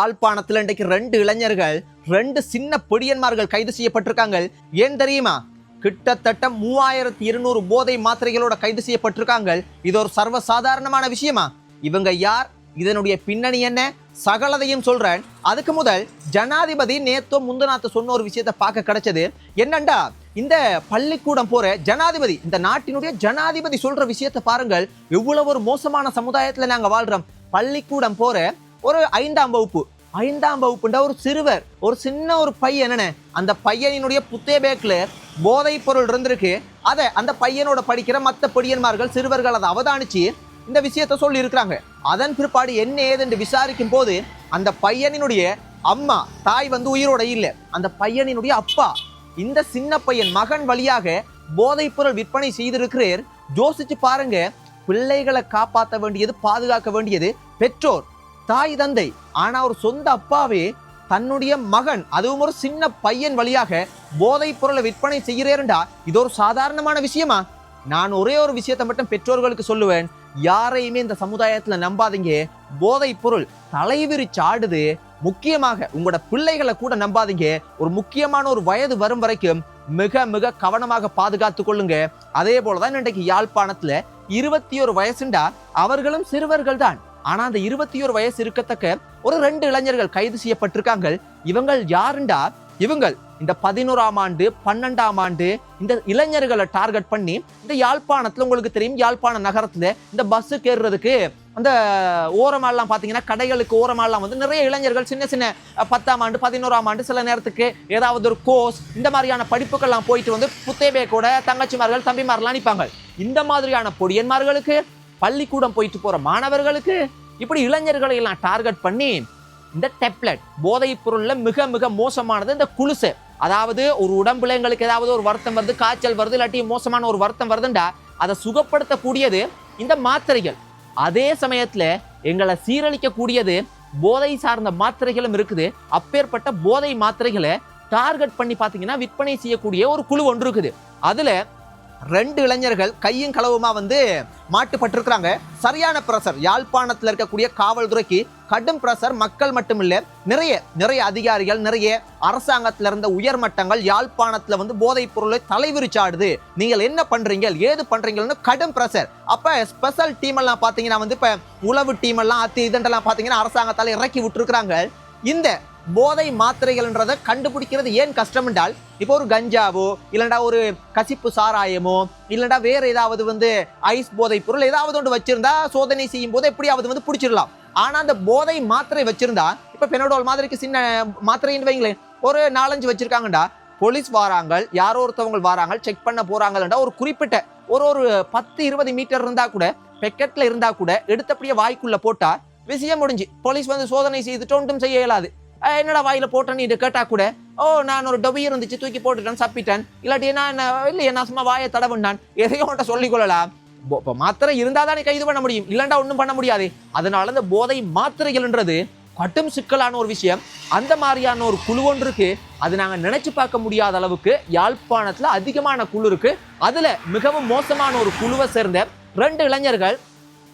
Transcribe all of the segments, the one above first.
யாழ்ப்பாணத்தில் இன்றைக்கு ரெண்டு இளைஞர்கள் ரெண்டு சின்ன பொடியன்மார்கள் கைது செய்யப்பட்டிருக்காங்க. ஏன் தெரியுமா? கிட்டத்தட்ட மூவாயிரத்தி இருநூறு போதை மாத்திரைகளோட கைது செய்யப்பட்டிருக்காங்க. இது ஒரு சர்வ சாதாரணமான விஷயமா? இவங்க யார்? இதனுடைய பின்னணி என்ன? சகலதையும் சொல்றேன். அதுக்கு முதல் ஜனாதிபதி நேத்தோ முந்தநாத்து சொன்ன ஒரு விஷயத்தை பார்க்க கிடைச்சது. என்னண்டா? இந்த பள்ளிக்கூடம் போற ஜனாதிபதி இந்த நாட்டினுடைய ஜனாதிபதி சொல்ற விஷயத்தை பாருங்கள். எவ்வளவு ஒரு மோசமான சமுதாயத்துல நாங்க வாழ்றோம். பள்ளிக்கூடம் போற ஒரு ஐந்தாம் வகுப்பு. ஐந்தாம் வகுப்புன்ற ஒரு சிறுவர் ஒரு சின்ன ஒரு பையன் என்ன அந்த பையனினுடைய புத்தே பேக்கில் போதைப் பொருள் இருந்திருக்கு. அதை அந்த பையனோட படிக்கிற மற்ற பொடியன்மார்கள் சிறுவர்கள் அதை அவதானிச்சு இந்த விஷயத்த சொல்லி இருக்கிறாங்க அதன் பிற்பாடு என்ன ஏதென்று விசாரிக்கும் போது அந்த பையனினுடைய அம்மா தாய் வந்து உயிரோட இல்லை. அந்த பையனினுடைய அப்பா இந்த சின்ன பையன் மகன் வழியாக போதைப் பொருள் விற்பனை செய்திருக்கிறேர். யோசிச்சு பாருங்க பிள்ளைகளை காப்பாற்ற வேண்டியது பாதுகாக்க வேண்டியது பெற்றோர். தாய் தந்தை ஆனா ஒரு சொந்த அப்பாவே தன்னுடைய மகன் அதுவும் ஒரு சின்ன பையன் வழியாக போதைப் பொருளை விற்பனை செய்கிறேன்டா இது ஒரு சாதாரணமான விஷயமா? நான் ஒரே ஒரு விஷயத்தை மட்டும் பெற்றோர்களுக்கு சொல்லுவேன். யாரையுமே இந்த சமுதாயத்துல நம்பாதீங்க. போதைப் பொருள் தலைவிரிச்சு ஆடுது. முக்கியமாக உங்களோட பிள்ளைகளை கூட நம்பாதீங்க. ஒரு முக்கியமான ஒரு வயது வரும் வரைக்கும் மிக மிக கவனமாக பாதுகாத்து கொள்ளுங்க. அதே போலதான் இன்றைக்கு யாழ்ப்பாணத்துல இருபத்தி ஒரு வயசுண்டா? அவர்களும் சிறுவர்கள் தான் ஆனா அந்த இருபத்தி ஒரு வயசு இருக்கத்தக்க ஒரு ரெண்டு இளைஞர்கள் கைது செய்யப்பட்டிருக்காங்க. இவங்கள் யாருண்டா? இவங்கள் இந்த பதினோராம் ஆண்டு பன்னெண்டாம் ஆண்டு இந்த இளைஞர்களை டார்கெட் பண்ணி இந்த யாழ்ப்பாணத்துல உங்களுக்கு தெரியும் யாழ்ப்பாண நகரத்துல இந்த பஸ்ஸுக்கு ஏறுறதுக்கு அந்த ஓரமாலாம் பார்த்தீங்கன்னா கடைகளுக்கு ஓரமாலாம் வந்து நிறைய இளைஞர்கள் சின்ன சின்ன பத்தாம் ஆண்டு பதினோராம் ஆண்டு சில நேரத்துக்கு ஏதாவது ஒரு கோர்ஸ் இந்த மாதிரியான படிப்புகள்லாம் போயிட்டு வந்து புத்தேபே கூட தங்கச்சிமார்கள் தம்பிமார்கள்லாம் நிற்பாங்க இந்த மாதிரியான பொடியன்மார்களுக்கு பள்ளிக்கூடம் போயிட்டு போகிற மாணவர்களுக்கு இப்படி இளைஞர்களை எல்லாம் டார்கெட் பண்ணி இந்த டெப்லெட் போதைப் பொருளில் மிக மிக மோசமானது இந்த குழுசு அதாவது ஒரு உடம்புல எங்களுக்கு ஏதாவது ஒரு வருத்தம் வருது காய்ச்சல் வருது இல்லாட்டி மோசமான ஒரு வருத்தம் வருதுண்டா அதை சுகப்படுத்தக்கூடியது இந்த மாத்திரைகள். அதே சமயத்தில் எங்களை சீரழிக்கக்கூடியது போதை சார்ந்த மாத்திரைகளும் இருக்குது. அப்பேற்பட்ட போதை மாத்திரைகளை டார்கெட் பண்ணி பார்த்தீங்கன்னா விற்பனை செய்யக்கூடிய ஒரு குழு ஒன்று இருக்குது. அதில் ரெண்டு இளைஞர்கள் கையும் களவுமா வந்து மாட்டுப்பட்டிருக்கிறாங்க. சரியான பிரஷர். யாழ்ப்பாணத்தில் இருக்கக்கூடிய காவல்துறைக்கு கடும் பிரஷர். மக்கள் மட்டுமில்ல நிறைய நிறைய அதிகாரிகள் நிறைய அரசாங்கத்தில் இருந்த உயர்மட்டங்கள் யாழ்ப்பாணத்தில் வந்து போதைப் பொருளை தலைவிரிச்சாடுது. நீங்கள் என்ன பண்றீங்க? ஏது பண்றீங்கன்னு கடும் பிரஷர். அப்ப ஸ்பெஷல் டீம் எல்லாம் பாத்தீங்கன்னா வந்து இப்ப உளவு டீம் எல்லாம் அத்தி இதெல்லாம் பாத்தீங்கன்னா அரசாங்கத்தால் இறக்கி விட்டுருக்காங்க இந்த போதை மாத்திரைகள்ன்றதை கண்டுபிடிக்கிறது ஏன் கஷ்டம் என்றால் இப்போ ஒரு கஞ்சாவோ இல்லைண்டா ஒரு கசிப்பு சாராயமோ இல்லைண்டா வேற ஏதாவது வந்து ஐஸ் போதை பொருள் ஏதாவது ஒன்று வச்சிருந்தா சோதனை செய்யும் போது எப்படியாவது வந்து பிடிச்சிடலாம். ஆனா அந்த போதை மாத்திரை வச்சிருந்தா இப்ப பெனடோல் மாதிரிக்கு சின்ன மாத்திரைன்னு வைங்களேன் ஒரு நாலஞ்சு வச்சிருக்காங்கடா போலீஸ் வாராங்க யாரோ ஒருத்தவங்க வாராங்க செக் பண்ண போறாங்கன்றா ஒரு குறிப்பிட்ட ஒரு ஒரு பத்து இருபது மீட்டர் இருந்தா கூட பெக்கெட்ல இருந்தா கூட எடுத்தபடியே வாய்க்குள்ள போட்டா விஷயம் முடிஞ்சு போலீஸ் வந்து சோதனை செய்துட்டு ஒன்றும் செய்ய இயலாது. என்னடா வாயில போட்டேன்னு இதை கேட்டா கூட ஓ நான் ஒரு டபி இருந்துச்சு தூக்கி போட்டுட்டேன் சப்பிட்டேன் இல்லாட்டி என்ன இல்லையே நான் சும்மா வாயை தடவுண்டான் எதையும் உன்ட்ட சொல்லிக் கொள்ளலாம் இப்ப மாத்திரை இருந்தா தானே கைது பண்ண முடியும். இல்லைண்டா ஒன்றும் பண்ண முடியாது. அதனால இந்த போதை மாத்திரைகள்ன்றது கட்டும் சிக்கலான ஒரு விஷயம். அந்த மாதிரியான ஒரு குழு ஒன்று அது நாங்கள் நினைச்சு பார்க்க முடியாத அளவுக்கு யாழ்ப்பாணத்தில் அதிகமான குழு இருக்கு. அதுல மிகவும் மோசமான ஒரு குழுவை சேர்ந்த ரெண்டு இளைஞர்கள்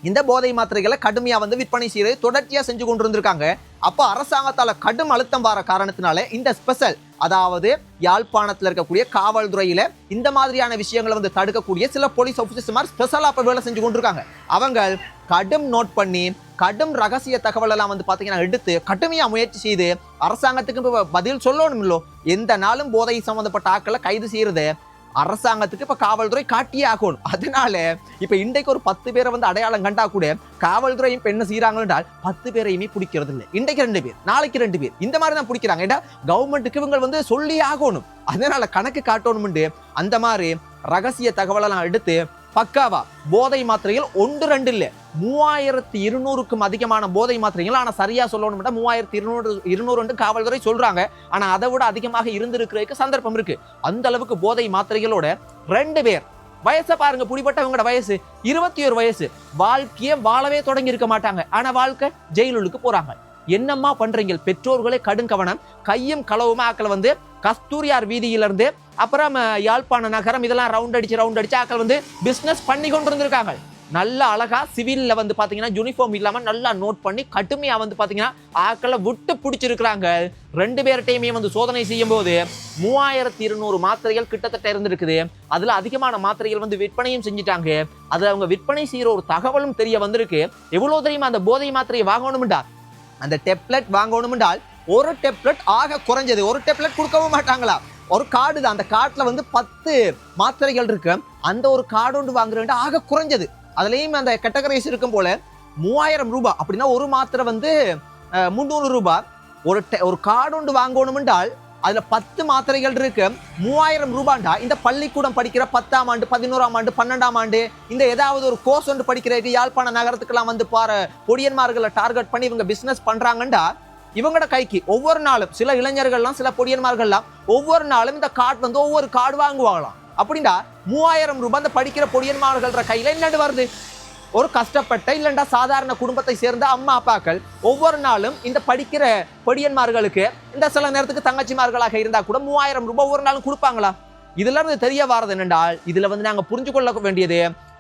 இந்த போதை மாத்திரைகளை கடுமையாக வந்து விற்பனை செய்து தொடர்ச்சியாக செஞ்சு கொண்டு இருந்திருக்காங்க அப்போ அரசாங்கத்தால் கடும் அழுத்தம் வர காரணத்தினால இந்த ஸ்பெஷல் அதாவது யாழ்ப்பாணத்தில் இருக்கக்கூடிய காவல்துறையில இந்த மாதிரியான விஷயங்களை வந்து தடுக்கக்கூடிய சில போலீஸ் ஆஃபீஸர்ஸ் மாதிரி ஸ்பெஷலாக அப்போ வேலை செஞ்சு கொண்டிருக்காங்க. அவங்க கடும் நோட் பண்ணி கடும் ரகசிய தகவல் எல்லாம் வந்து பார்த்தீங்கன்னா எடுத்து கடுமையாக முயற்சி செய்து அரசாங்கத்துக்கு பதில் சொல்லணும் இல்லோ எந்த நாளும் போதை சம்மந்தப்பட்ட ஆட்களை கைது செய்யறது அரசாங்கத்துக்கு இப்ப காவல்துறை காட்டியே ஆகணும். அதனால இப்ப இன்றைக்கு ஒரு பத்து பேரை வந்து அடையாளம் கண்டா கூட காவல்துறையும் இப்ப என்ன என்றால் பத்து பேரையுமே பிடிக்கிறது இல்லை. இன்றைக்கு ரெண்டு பேர் நாளைக்கு ரெண்டு பேர். இந்த மாதிரி தான் பிடிக்கிறாங்க. ஏன்னா கவர்மெண்ட்டுக்கு இவங்க வந்து சொல்லி ஆகணும். அதனால கணக்கு காட்டணும்னு அந்த மாதிரி ரகசிய தகவலெல்லாம் எடுத்து பக்காவா? போதை மாத்திரைகள் ஒன்று ரெண்டு இல்லை மூவாயிரத்தி இருநூறுக்கும் அதிகமான போதை மாத்திரைகள் ஆனால் சரியாக சொல்லணும்னா மூவாயிரத்தி இருநூறு இருநூறு காவல்துறை சொல்கிறாங்க ஆனால் அதை விட அதிகமாக இருந்திருக்கிறதுக்கு சந்தர்ப்பம் இருக்குது அந்த அளவுக்கு போதை மாத்திரைகளோட ரெண்டு பேர் வயசை பாருங்க புடிப்பட்டவங்களோட வயசு இருபத்தி ஒரு வயசு வாழ்க்கையை வாழவே தொடங்கி இருக்க மாட்டாங்க. ஆனால் வாழ்க்கை ஜெயிலுக்கு போகிறாங்க என்னம்மா பண்றீங்க? பெற்றோர்களே கடும் கவனம். கையும் களவுமா ஆக்களை வந்து கஸ்தூரியார் வீதியிலிருந்து அப்புறம் யாழ்ப்பாண நகரம் இதெல்லாம் ரவுண்ட் அடிச்சு ரவுண்ட் அடிச்சு ஆக்கள் வந்து பிஸ்னஸ் பண்ணி கொண்டு இருந்திருக்காங்க நல்ல அழகா சிவில்ல வந்து பாத்தீங்கன்னா யூனிஃபார்ம் இல்லாம நல்லா நோட் பண்ணி கடுமையா வந்து பாத்தீங்கன்னா ஆக்களை விட்டு பிடிச்சிருக்கிறாங்க. ரெண்டு பேர்கிட்டையுமே வந்து சோதனை செய்யும் போது மூவாயிரத்தி இருநூறு மாத்திரைகள் கிட்டத்தட்ட இருந்திருக்குது. அதுல அதிகமான மாத்திரைகள் வந்து விற்பனையும் செஞ்சுட்டாங்க. அதுல அவங்க விற்பனை செய்யற ஒரு தகவலும் தெரிய வந்திருக்கு. எவ்வளவு தெரியுமா அந்த போதை மாத்திரையை வாங்கணும்டா? அந்த டெப்லெட் வாங்கணும்டால் ஒரு டெப்லெட் ஆக குறைஞ்சது. ஒரு டெப்லெட் கொடுக்கவும் மாட்டாங்களா? ஒரு கார்டு தான். அந்த கார்டில் வந்து பத்து மாத்திரைகள் இருக்கு. அந்த ஒரு கார்டு ஒன்று வாங்குறேன் ஆக குறைஞ்சது. அதுலேயும் அந்த கேட்டகரைஸ் இருக்கும் போல மூவாயிரம் ரூபாய் அப்படின்னா ஒரு மாத்திரை வந்து முந்நூறு ரூபாய் ஒரு ஒரு கார்டு ஒன்று வாங்கணும்ன்றால் அதுல பத்து மாத்திரைகள் இருக்கு. மூவாயிரம் ரூபாண்டா? இந்த பள்ளிக்கூடம் படிக்கிற பத்தாம் ஆண்டு பதினோராம் ஆண்டு பன்னெண்டாம் ஆண்டு இந்த ஏதாவது ஒரு கோர்ஸ் ஒன்று படிக்கிறதுக்கு யாழ்ப்பாண நகரத்துக்கெல்லாம் வந்து பாரு பொடியன்மார்களை டார்கெட் பண்ணி இவங்க பிசினஸ் பண்றாங்கண்டா? இவங்களோட கைக்கு ஒவ்வொரு நாளும் சில இளைஞர்கள்லாம் சில பொடியன்மார்கள்லாம் ஒவ்வொரு நாளும் இந்த கார்டு வந்து ஒவ்வொரு கார்டு வாங்குவாங்களாம். அப்படின்னா மூவாயிரம் ரூபாய் இந்த படிக்கிற பொடியன்மார்கள்ற கையில் என்னண்டு வருது? ஒரு கஷ்டப்பட்ட இல்லைண்டா சாதாரண குடும்பத்தை சேர்ந்த அம்மா அப்பாக்கள் ஒவ்வொரு நாளும் இந்த படிக்கிற பொடியன்மார்களுக்கு இந்த சில நேரத்துக்கு தங்கச்சிமார்களாக இருந்தால் கூட மூவாயிரம் ரூபாய் ஒவ்வொரு நாளும் கொடுப்பாங்களா? இதுல இருந்து தெரிய வாரது என்னென்றால் இதுல வந்து நாங்கள் புரிஞ்சு கொள்ள வேண்டியது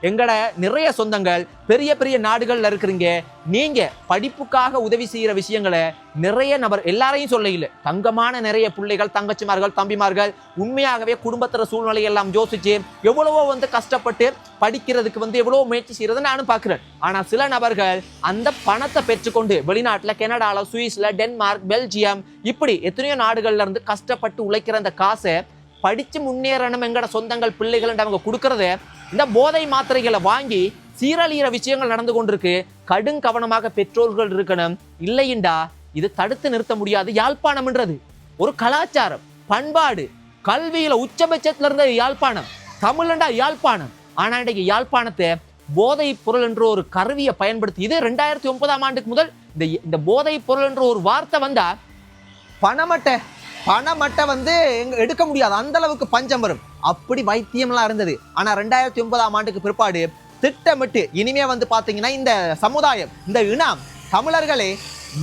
எங்கட நிறைய சொந்தங்கள் பெரிய பெரிய நாடுகளில் இருக்கிறீங்க நீங்க படிப்புக்காக உதவி செய்யற விஷயங்களை நிறைய நபர் எல்லாரையும் சொல்ல இல்லை. தங்கமான நிறைய பிள்ளைகள் தங்கச்சிமார்கள் தம்பிமார்கள் உண்மையாகவே குடும்பத்தில் சூழ்நிலை எல்லாம் யோசிச்சு எவ்வளவோ வந்து கஷ்டப்பட்டு படிக்கிறதுக்கு வந்து எவ்வளோ முயற்சி செய்யறதை நானும் பார்க்குறேன். ஆனால் சில நபர்கள் அந்த பணத்தை பெற்றுக்கொண்டு வெளிநாட்டில் கனடாவில் சுவிஸில் டென்மார்க் பெல்ஜியம் இப்படி எத்தனையோ நாடுகள்ல இருந்து கஷ்டப்பட்டு உழைக்கிற அந்த காசை படிச்சு முன்னேறணும் எங்கட சொந்தங்கள் பிள்ளைகள் அவங்க கொடுக்கறத இந்த போதை மாத்திரைகளை வாங்கி சீரழிகிற விஷயங்கள் நடந்து கொண்டிருக்கு. கடும் கவனமாக பெற்றோர்கள் இருக்கணும். இல்லையின்டா இது தடுத்து நிறுத்த முடியாது. யாழ்ப்பாணம்ன்றது ஒரு கலாச்சாரம் பண்பாடு. கல்வியில உச்சபட்சத்துல இருந்த யாழ்ப்பாணம். தமிழ்ண்டா யாழ்ப்பாணம். ஆனா இன்றைக்கு யாழ்ப்பாணத்தை போதை பொருள் என்ற ஒரு கருவியை பயன்படுத்தி இது ரெண்டாயிரத்தி ஒன்பதாம் ஆண்டுக்கு முதல் இந்த இந்த போதை பொருள் என்ற ஒரு வார்த்தை வந்தா பணமட்டை பணமட்டை வந்து எங்க எடுக்க முடியாது. அந்த அளவுக்கு பஞ்சம் வரும். அப்படி வைத்தியம்லாம் இருந்தது. ஆனால் ரெண்டாயிரத்தி ஒன்பதாம் ஆண்டுக்கு பிற்பாடு திட்டமிட்டு இனிமே வந்து பார்த்தீங்கன்னா இந்த சமுதாயம் இந்த இனம் தமிழர்களே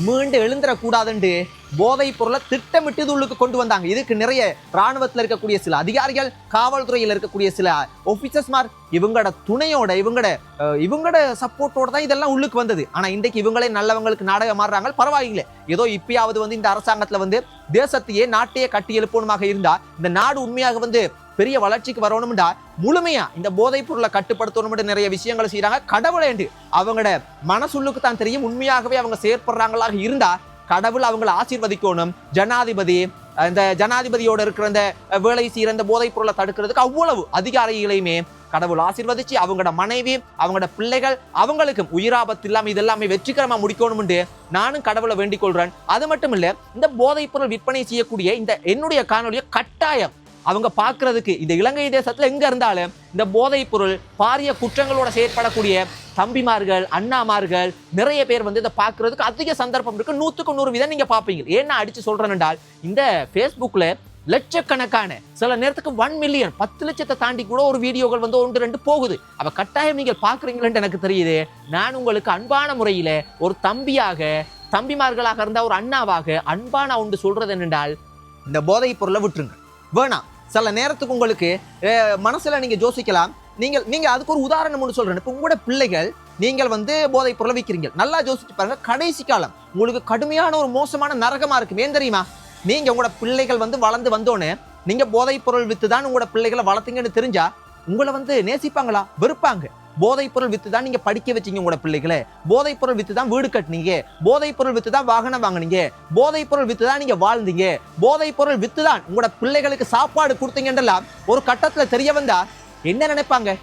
மீண்டு எழுந்திரக்கூடாதுண்டு போதைப் பொருளை திட்டமிட்டு இது உள்ளுக்கு கொண்டு வந்தாங்க. இதுக்கு நிறைய ராணுவத்தில் இருக்கக்கூடிய சில அதிகாரிகள் காவல்துறையில் இருக்கக்கூடிய சில ஆஃபீஸர்ஸ்மார் இவங்களோட துணையோட இவங்களோட இவங்களோட சப்போர்ட்டோட தான் இதெல்லாம் உள்ளுக்கு வந்தது. ஆனால் இன்றைக்கு இவங்களே நல்லவங்களுக்கு நாடகம் மாறுறாங்க பரவாயில்லை. ஏதோ இப்பயாவது வந்து இந்த அரசாங்கத்தில் வந்து தேசத்தையே நாட்டையே கட்டி எழுப்பணுமாக இருந்தால் இந்த நாடு உண்மையாக வந்து பெரிய வளர்ச்சிக்கு வரணும்டா. முழுமையா இந்த போதைப் பொருளை கட்டுப்படுத்தணும் நிறைய விஷயங்களை செய்யறாங்க என்று அவங்களோட மனசுள்ளுக்கு தான் தெரியும். உண்மையாகவே அவங்க செயற்படுறாங்களாக இருந்தா கடவுள் அவங்களை ஆசீர்வதிக்கணும். ஜனாதிபதி இந்த ஜனாதிபதியோட இருக்கிற இந்த வேலை செய்யற இந்த போதைப் பொருளை தடுக்கிறதுக்கு அவ்வளவு அதிகாரிகளையுமே கடவுள் ஆசீர்வதிச்சு அவங்களோட மனைவி அவங்களோட பிள்ளைகள் அவங்களுக்கும் உயிராபத்து இல்லாமல் இதெல்லாமே வெற்றிகரமாக முடிக்கணும்னு நானும் கடவுளை வேண்டிக் கொள்கிறேன் அது மட்டும் இல்லை இந்த போதைப் பொருள் விற்பனை செய்யக்கூடிய இந்த என்னுடைய காணொலியை கட்டாயம் அவங்க பார்க்கறதுக்கு இந்த இலங்கை தேசத்தில் எங்கே இருந்தாலும் இந்த போதைப் பொருள் பாரிய குற்றங்களோட செயற்படக்கூடிய தம்பிமார்கள் அண்ணாமார்கள் நிறைய பேர் வந்து இதை பார்க்கறதுக்கு அதிக சந்தர்ப்பம் இருக்குது நூற்றுக்கு நூறு விதம் நீங்கள் பார்ப்பீங்க. ஏன்னா அடித்து சொல்றேன் என்றால் இந்த ஃபேஸ்புக்கில் லட்சக்கணக்கான சில நேரத்துக்கு ஒன் மில்லியன் பத்து லட்சத்தை தாண்டி கூட ஒரு வீடியோகள் வந்து ஒன்று ரெண்டு போகுது. அப்போ கட்டாயம் நீங்கள் பார்க்குறீங்களேன்னு எனக்கு தெரியுது. நான் உங்களுக்கு அன்பான முறையில் ஒரு தம்பியாக தம்பிமார்களாக இருந்தால் ஒரு அண்ணாவாக அன்பான ஒன்று சொல்கிறது என்னென்றால் இந்த போதைப் பொருளை விட்டுருங்க. வேணாம். சில நேரத்துக்கு உங்களுக்கு மனசில் நீங்கள் யோசிக்கலாம். நீங்கள் நீங்கள் அதுக்கு ஒரு உதாரணம் ஒன்று சொல்கிறேன் இப்போ உங்களோட பிள்ளைகள் நீங்கள் வந்து போதை பொருளை விற்கிறீங்க நல்லா யோசிச்சு பாருங்க. கடைசி காலம் உங்களுக்கு கடுமையான ஒரு மோசமான நரகமாக இருக்கும். ஏன் தெரியுமா? நீங்கள் உங்களோட பிள்ளைகள் வந்து வளர்ந்து வந்தோன்னே நீங்கள் போதைப் பொருள் வித்து தான் உங்களோட பிள்ளைகளை வளர்த்தீங்கன்னு தெரிஞ்சா உங்களை வந்து நேசிப்பாங்களா? வெறுப்பாங்க. போதைப் பொருள் வித்து தான் நீங்க படிக்க வச்சீங்க உங்களோட பிள்ளைகளை. போதைப் பொருள் வித்து தான் வீடு கட்டினீங்க. போதைப் பொருள் வித்து தான் வாகனம் வாங்குனீங்க. போதைப் பொருள் வித்து தான் நீங்க வாழ்ந்தீங்க. போதைப் பொருள் வித்து தான் உங்களோட பிள்ளைகளுக்கு சாப்பாடு கொடுத்தீங்கன்றலாம் ஒரு கட்டத்துல தெரிய வந்தா என்ன நினைப்பாங்க?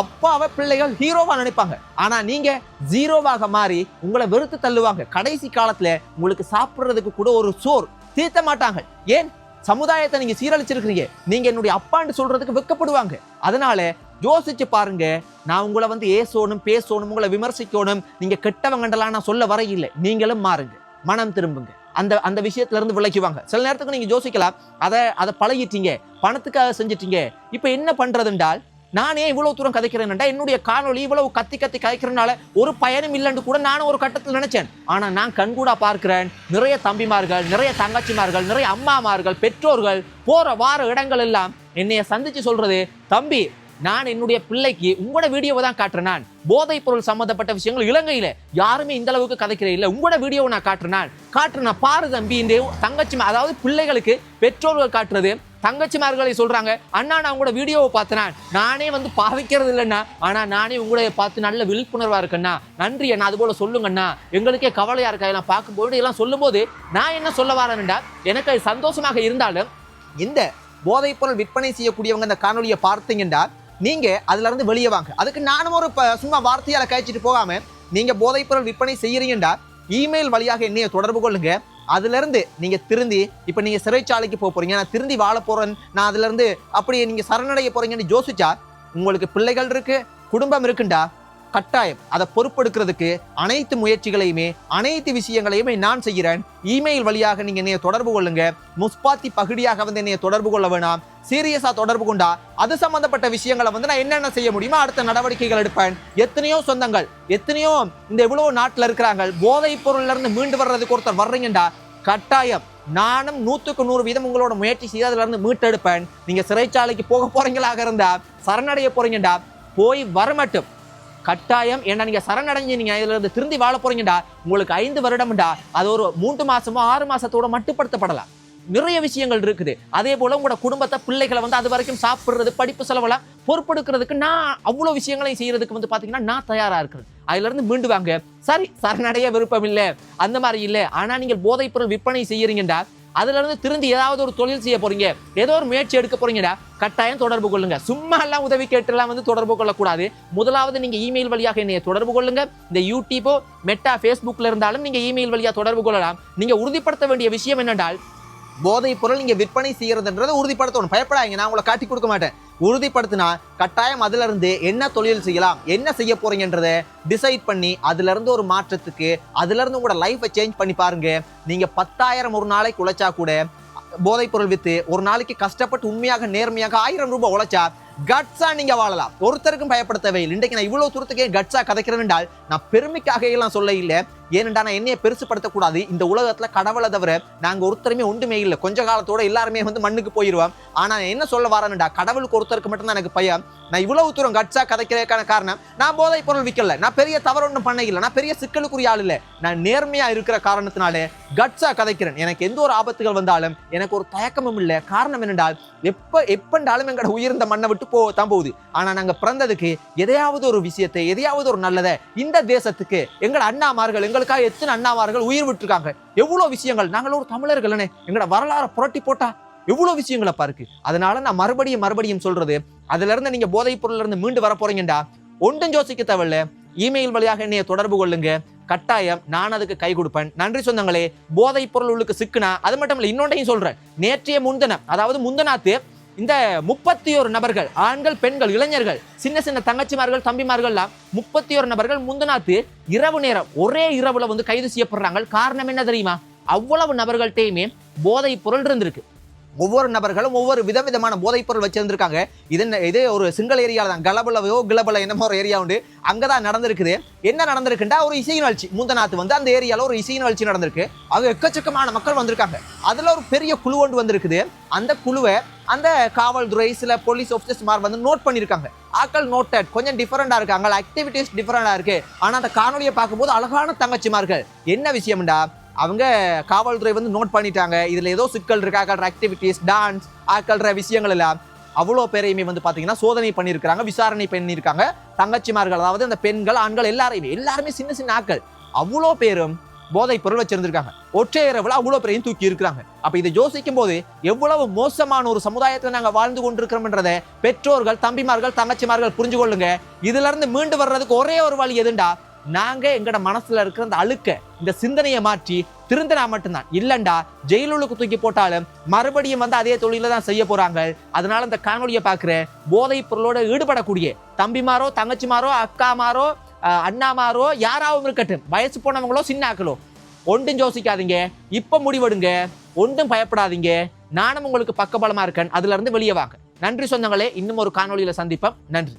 அப்பாவை பிள்ளைகள் ஹீரோவா நினைப்பாங்க. ஆனா நீங்க ஜீரோவாக மாறி உங்களை வெறுத்து தள்ளுவாங்க. கடைசி காலத்துல உங்களுக்கு சாப்பிடுறதுக்கு கூட ஒரு சோர் தீர்த்த மாட்டாங்க. ஏன்? சமுதாயத்தை நீங்க சீரழிச்சிருக்கிறீங்க. நீங்க என்னுடைய அப்பான்னு சொல்றதுக்கு வெட்கப்படுவாங்க அதனால யோசிச்சு பாருங்க நான் உங்களை வந்து ஏசோணும் பேசணும் உங்களை விமர்சிக்கணும் நீங்க கெட்டவங்கண்டலாம் நான் சொல்ல வர இல்லை நீங்களும் மாறுங்க. மனம் திரும்புங்க. அந்த அந்த விஷயத்துல இருந்து சில நேரத்துக்கு நீங்க யோசிக்கலாம் அதை அதை பழகிட்டீங்க பணத்துக்காக செஞ்சிட்டீங்க. இப்போ என்ன பண்றதுண்டால் நானே இவ்வளவு தூரம் கதைக்கிறேன்டா என்னுடைய காணொளி இவ்வளவு கத்தி கத்தி கதைக்கிறனால ஒரு பயனும் இல்லைன்னு கூட நானும் ஒரு கட்டத்தில் நினைச்சேன். ஆனா நான் கண்கூடா பார்க்கிறேன் நிறைய தம்பிமார்கள் நிறைய தங்கச்சிமார்கள் நிறைய அம்மாமார்கள் பெற்றோர்கள் போற வார இடங்கள் எல்லாம் என்னைய சந்திச்சு சொல்றது தம்பி நான் என்னுடைய பிள்ளைக்கு உங்களோட வீடியோவை தான் காட்டுறேன் நான். போதைப் பொருள் சம்மந்தப்பட்ட விஷயங்கள் இலங்கையில் யாருமே இந்த அளவுக்கு கதைக்கிறே இல்லை. உங்களோட வீடியோவை நான் காட்டுறேன் காட்டுறேன் பாரு தம்பி இந்த தங்கச்சி அதாவது பிள்ளைகளுக்கு பெற்றோர்கள் காட்டுறது. தங்கச்சிமார்களை சொல்றாங்க அண்ணா நான் உங்களோட வீடியோவை பார்த்தேன் நானே. வந்து பாவிக்கிறது இல்லைண்ணா. ஆனா நானே உங்களை பார்த்து நல்ல விழிப்புணர்வா இருக்கேண்ணா. நன்றி அண்ணா. அது போல சொல்லுங்கண்ணா. எங்களுக்கே கவலையா இருக்கா? எல்லாம் பார்க்கும்போது எல்லாம் சொல்லும்போது நான் என்ன சொல்ல வரேன்டா? எனக்கு அது சந்தோஷமாக இருந்தாலும் இந்த போதைப் பொருள் விற்பனை செய்யக்கூடியவங்க இந்த காணொலியை பார்த்தீங்கன்னா நீங்கள் அதுலேருந்து வெளியே வாங்க. அதுக்கு நானும் ஒரு இப்போ சும்மா வார்த்தையால் கழிச்சிட்டு போகாமல் நீங்கள் போதைப்பொருள் விற்பனை செய்கிறீங்கடா இமெயில் வழியாக என்னைய தொடர்பு கொள்ளுங்க. அதுலேருந்து நீங்கள் திருந்தி இப்போ நீங்கள் சிறைச்சாலைக்கு போக போகிறீங்க நான் திருந்தி வாழ போகிறேன் நான் அதுலேருந்து அப்படி அப்படியே சரணடைய போகிறீங்கன்னு யோசிச்சா உங்களுக்கு பிள்ளைகள் இருக்குது குடும்பம் இருக்குண்டா கட்டாயம். அதை பொறுப்பெடுக்கிறதுக்கு அனைத்து முயற்சிகளையுமே அனைத்து விஷயங்களையுமே நான் செய்கிறேன். இமெயில் வழியாக நீங்கள் என்னைய தொடர்பு கொள்ளுங்க. முஸ்பாத்தி பகுதியாக வந்து என்னைய தொடர்பு கொள்ள வேணாம். சீரியஸாக தொடர்பு கொண்டா அது சம்பந்தப்பட்ட விஷயங்களை வந்து நான் என்னென்ன செய்ய முடியுமோ அடுத்த நடவடிக்கைகள் எடுப்பேன். எத்தனையோ சொந்தங்கள் எத்தனையோ இந்த எவ்வளோ நாட்டில் இருக்கிறாங்க போதைப் பொருள்லேருந்து மீண்டு வர்றதுக்கு ஒருத்தர் வர்றீங்கடா கட்டாயம். நானும் நூற்றுக்கு நூறு வீதம் உங்களோட முயற்சி செய்து அதுலேருந்து மீட்டெடுப்பேன். நீங்கள் சிறைச்சாலைக்கு போக போகிறீங்களாக இருந்தால் சரணடைய போகிறீங்கடா போய் வர மட்டும். கட்டாயம். ஏன்னா நீங்க சரணடைஞ்சு நீங்க இதுல இருந்து திருந்தி வாழ போறீங்கடா? உங்களுக்கு ஐந்து வருடம்டா. அது ஒரு மூன்று மாசமோ ஆறு மாசத்தோட மட்டுப்படுத்தப்படலாம் நிறைய விஷயங்கள் இருக்குது. அதே போல உங்களோட குடும்பத்தை பிள்ளைகளை வந்து அது வரைக்கும் சாப்பிடுறது படிப்பு செலவெல்லாம் பொறுப்பெடுக்கிறதுக்கு நான் அவ்வளோ விஷயங்களையும் செய்யறதுக்கு வந்து பாத்தீங்கன்னா நான் தயாரா இருக்கிறேன். அதுல இருந்து மீண்டு வாங்க சரி சரணடைய விருப்பம் இல்லை. அந்த மாதிரி இல்லை. ஆனா நீங்கள் போதைப் பொருள் விற்பனை செய்யறீங்கடா. அதுலேருந்து திருந்தி ஏதாவது ஒரு தொழில் செய்ய போறீங்க. ஏதோ ஒரு முயற்சி எடுக்க போறீங்கடா. கட்டாயம் தொடர்பு கொள்ளுங்க. சும்மா எல்லாம் உதவி கேட்டுலாம் வந்து தொடர்பு கொள்ளக்கூடாது. முதலாவது நீங்க இமெயில் வழியாக என்னைய தொடர்பு கொள்ளுங்க. இந்த யூடியூபோ மெட்டா ஃபேஸ்புக்கில் இருந்தாலும் நீங்க இமெயில் வழியாக தொடர்பு கொள்ளலாம். நீங்க உறுதிப்படுத்த வேண்டிய விஷயம் என்னென்றால் போதைப் பொருள் நீங்க விற்பனை செய்யறதுன்றதை உறுதிப்படுத்தணும். பயப்படாதீங்க. நான் உங்களை காட்டி கொடுக்க மாட்டேன். உறுதிப்படுத்தினா கட்டாயம் அதுல இருந்து என்ன தொழில் செய்யலாம் என்ன செய்ய போறீங்கன்றதை டிசைட் பண்ணி அதுல இருந்து ஒரு மாற்றத்துக்கு அதுல இருந்து உங்களோட லைஃபை சேஞ்ச் பண்ணி பாருங்க. நீங்க பத்தாயிரம் ஒரு நாளைக்கு உழைச்சா கூட போதைப்பொருள் விற்று வித்து ஒரு நாளைக்கு கஷ்டப்பட்டு உண்மையாக நேர்மையாக ஆயிரம் ரூபாய் உழைச்சா கட்ஸா நீங்க வாழலாம். ஒருத்தருக்கும் பயப்படுத்தவே இல்லை இன்றைக்கு நான் இவ்வளவு தூரத்துக்கே கட்ஸா கதைக்கிறேன் என்றால் நான் பெருமைக்காக எல்லாம் சொல்ல இல்லை. ஏனென்றா நான் என்னைய பெருசுப்படுத்தக்கூடாது. இந்த உலகத்துல கடவுளை தவிர நாங்க ஒருத்தருமே ஒன்றுமே இல்லை. கொஞ்ச காலத்தோட எல்லாருமே வந்து மண்ணுக்கு போயிடுவோம் ஆனா என்ன சொல்ல வரேன்டா? கடவுளுக்கு ஒருத்தருக்கு மட்டும்தான் எனக்கு பயம். நான் இவ்வளவு தூரம் கட்சா கதைக்கிறதுக்கான காரணம் நான் போதை பொருள் விற்கல நான் பெரிய தவறு ஒன்றும் பண்ண இல்லை நான் பெரிய சிக்கலுக்குரிய ஆள் இல்லை. நான் நேர்மையா இருக்கிற காரணத்தினாலே கட்சா கதைக்கிறேன். எனக்கு எந்த ஒரு ஆபத்துகள் வந்தாலும் எனக்கு ஒரு தயக்கமும் இல்லை. காரணம் என்னென்றால் எப்போ எப்பண்டாலும் எங்களோட உயிர்ந்த மண்ணை விட்டு போ தான் போகுது. ஆனா நாங்க பிறந்ததுக்கு எதையாவது ஒரு விஷயத்தை எதையாவது ஒரு நல்லதை இந்த தேசத்துக்கு எங்கள் அண்ணாமார்கள் எங்களுக்காக எத்தனை அண்ணாவார்கள் உயிர் விட்டுருக்காங்க? எவ்வளவு விஷயங்கள்? நாங்கள் ஒரு தமிழர்கள் எங்களோட வரலாறை புரட்டி போட்டா எவ்வளவு விஷயங்களை பாருக்கு? அதனால நான் மறுபடியும் மறுபடியும் சொல்றது அதுல இருந்து நீங்க போதைப் பொருள்ல இருந்து மீண்டு வர போறீங்கடா ஒன்றும் யோசிக்க தேவையில்ல. இமெயில் வழியாக என்னைய தொடர்பு கொள்ளுங்க. கட்டாயம் நான் அதுக்கு கை கொடுப்பேன். நன்றி சொந்தங்களே. போதைப் பொருள் உள்ளுக்கு சிக்குனா அது மட்டும் இல்ல இன்னொன்றையும் சொல்றேன். நேற்றைய முந்தன அதாவது முந்தனாத்து இந்த முப்பத்தி ஒரு நபர்கள் ஆண்கள் பெண்கள் இளைஞர்கள் சின்ன சின்ன தங்கச்சிமார்கள் தம்பிமார்கள்லாம் முப்பத்தி ஒரு நபர்கள் முந்தனாத்து இரவு நேரம் ஒரே இரவுல வந்து கைது செய்யப்படுறாங்க. காரணம் என்ன தெரியுமா? அவ்வளவு நபர்கள்ட்டையுமே போதை பொருள் இருந்திருக்கு. ஒவ்வொரு நபர்களும் ஒவ்வொரு விதவிதமான போதைப்பொருள் வச்சிருந்திருக்காங்க. இது என்ன- இதே ஒரு சிங்கிள் ஏரியாவில் தான். கலபலவையோ கிளபல என்னமோ ஒரு ஏரியா உண்டு. அங்கே தான் நடந்திருக்குது. என்ன நடந்திருக்குண்டா ஒரு இசை நிகழ்ச்சி முந்தநாத்து வந்து அந்த ஏரியாவில் ஒரு இசை நிகழ்ச்சி நடந்திருக்கு. அது எக்கச்சக்கமான மக்கள் வந்திருக்காங்க. அதில் ஒரு பெரிய குழு ஒன்று வந்திருக்குது. அந்த குழுவை அந்த காவல்துறை சில போலீஸ் ஆஃபீஸர்ஸ்மார் வந்து நோட் பண்ணியிருக்காங்க ஆக்கள் நோட்டட் கொஞ்சம் டிஃப்ரெண்டாக இருக்காங்க ஆக்டிவிட்டீஸ் டிஃப்ரெண்டாக இருக்குது ஆனால் அந்த காணொலியை பார்க்கும்போது அழகான தங்கச்சிமார்கள். என்ன விஷயம்டா? அவங்க காவல்துறை வந்து நோட் பண்ணிட்டாங்க. இதில் ஏதோ சிக்கல் இருக்கு ஆக்கல்ற ஆக்டிவிட்டீஸ் டான்ஸ் ஆக்கல்ற விஷயங்கள் எல்லாம். அவ்வளோ பேரையுமே வந்து பார்த்தீங்கன்னா சோதனை பண்ணியிருக்காங்க விசாரணை பண்ணியிருக்காங்க. தங்கச்சிமார்கள் அதாவது அந்த பெண்கள் ஆண்கள் எல்லாரையுமே எல்லாருமே சின்ன சின்ன ஆட்கள் அவ்வளோ பேரும் போதைப் பொருள் வச்சிருந்திருக்காங்க. ஒற்றையரவில் அவ்வளோ பேரையும் தூக்கி இருக்கிறாங்க. அப்போ இதை யோசிக்கும் போது எவ்வளவு மோசமான ஒரு சமுதாயத்தில் நாங்கள் வாழ்ந்து கொண்டிருக்கிறோம்ன்றதை பெற்றோர்கள் தம்பிமார்கள் தங்கச்சிமார்கள் புரிஞ்சு கொள்ளுங்க இதுலேருந்து மீண்டு வர்றதுக்கு ஒரே ஒரு வழி எதுண்டா? நாங்கள் எங்களோட மனசில் இருக்கிற அந்த அழுக்க. இந்த சிந்தனையை மாற்றி திருந்தினா மட்டும்தான். இல்லண்டா ஜெயிலுக்கு தூக்கி போட்டாலும் மறுபடியும் வந்து அதே தொழில தான் செய்ய போறாங்க. அதனால இந்த காணொலியை பார்க்குற போதைப் பொருளோட ஈடுபடக்கூடிய தம்பிமாரோ தங்கச்சிமாரோ அக்காமாரோ அண்ணாமாரோ யாராவும் இருக்கட்டும் வயசு போனவங்களோ சின்னாக்களோ ஒன்றும் யோசிக்காதீங்க. இப்ப முடிவெடுங்க. ஒன்றும் பயப்படாதீங்க. நானும் உங்களுக்கு பக்கபலமா இருக்கேன். அதுல இருந்து வெளியே வாங்க. நன்றி சொந்தங்களே இன்னும் ஒரு காணொலியில் சந்திப்போம். நன்றி.